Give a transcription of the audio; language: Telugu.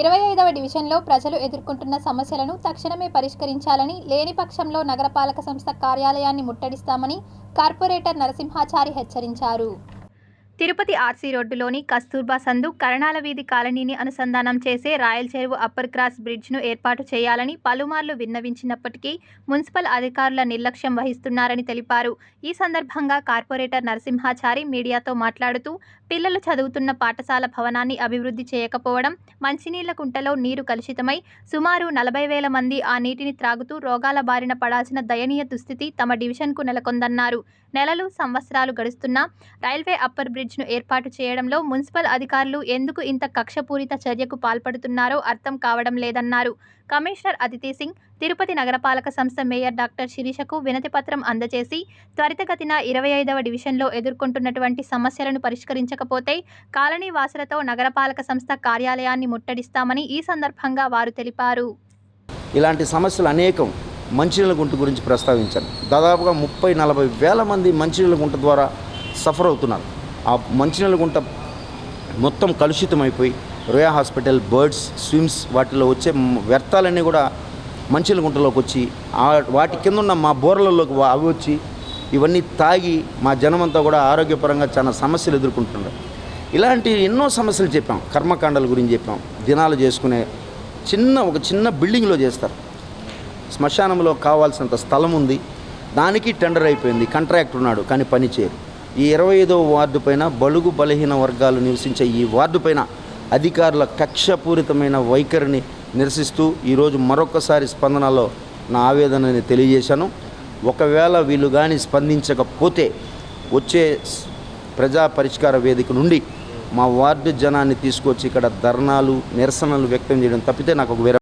ఇరవై ఐదవ డివిజన్లో ప్రజలు ఎదుర్కొంటున్న సమస్యలను తక్షణమే పరిష్కరించాలని లేని పక్షంలో నగరపాలక సంస్థ కార్యాలయాన్ని ముట్టడిస్తామని కార్పొరేటర్ నరసింహాచారి హెచ్చరించారు. తిరుపతి ఆర్సీ రోడ్డులోని కస్తూర్బా సందు కరణాల వీధి కాలనీని అనుసంధానం చేసే రాయల్ చెరువు అప్పర్ క్రాస్ బ్రిడ్జ్ను ఏర్పాటు చేయాలని పలుమార్లు విన్నవించినప్పటికీ మున్సిపల్ అధికారుల నిర్లక్ష్యం వహిస్తున్నారని తెలిపారు. ఈ సందర్భంగా కార్పొరేటర్ నరసింహాచారి మీడియాతో మాట్లాడుతూ పిల్లలు చదువుతున్న పాఠశాల భవనాన్ని అభివృద్ధి చేయకపోవడం మంచినీళ్ళ కుంటలో నీరు కలుషితమై సుమారు నలభై వేల మంది ఆ నీటిని త్రాగుతూ రోగాల బారిన పడాల్సిన దయనీయ దుస్థితి తమ డివిజన్కు నెలకొందన్నారు. నెలలు సంవత్సరాలు గడుస్తున్నా రైల్వే అప్పర్ బ్రిడ్జ్ బ్రిడ్జ్ను ఏర్పాటు చేయడంలో మున్సిపల్ అధికారులు ఎందుకు ఇంత కక్షపూరిత చర్యకు పాల్పడుతున్నారో అర్థం కావడం లేదన్నారు. కమిషనర్ అదితి సింగ్ తిరుపతి నగరపాలక సంస్థ మేయర్ డాక్టర్ శిరీషకు వినతిపత్రం అందజేసి త్వరితగతిన ఇరవై ఐదవ డివిజన్లో ఎదుర్కొంటున్నటువంటి సమస్యలను పరిష్కరించకపోతే కాలనీ వాసులతో నగరపాలక సంస్థ కార్యాలయాన్ని ముట్టడిస్తామని ఈ సందర్భంగా వారు తెలిపారు. ఇలాంటి సమస్యలు అనేకం మంచినీళ్ళ గుంట గురించి ప్రస్తావించాను దాదాపుగా ముప్పై నలభై వేల మంది మంచినీళ్ళ గుంట ద్వారా సఫర్ అవుతున్నారు. ఆ మంచినీళ్ళ గుంట మొత్తం కలుషితమైపోయి రోయా హాస్పిటల్ బర్డ్స్ స్విమ్స్ వాటిలో వచ్చే వ్యర్థాలన్నీ కూడా మంచినీళ్ళ గుంటలోకి వచ్చి ఆ వాటి కింద ఉన్న మా బోర్లలోకి అవి వచ్చి ఇవన్నీ తాగి మా జనమంతా కూడా ఆరోగ్యపరంగా చాలా సమస్యలు ఎదుర్కొంటున్నారు. ఇలాంటి ఎన్నో సమస్యలు చెప్పాం. కర్మకాండాల గురించి చెప్పాం. దినాలు చేసుకునే చిన్న ఒక చిన్న బిల్డింగ్లో చేస్తారు. శ్మశానంలో కావాల్సినంత స్థలం ఉంది దానికి టెండర్ అయిపోయింది. కాంట్రాక్ట్ ఉన్నాడు కానీ పని చేయరు ఈ ఇరవై ఐదవ వార్డు పైన బలుగు బలహీన వర్గాలు నివసించే ఈ వార్డు పైన అధికారుల కక్షపూరితమైన వైఖరిని నిరసిస్తూ ఈరోజు మరొకసారి స్పందనలో నా ఆవేదనని తెలియజేశాను. ఒకవేళ వీళ్ళు కానీ స్పందించకపోతే వచ్చే ప్రజా పరిష్కార వేదిక నుండి మా వార్డు జనాన్ని తీసుకొచ్చి ఇక్కడ ధర్నాలు నిరసనలు వ్యక్తం చేయడం తప్పితే నాకు ఒక వేరే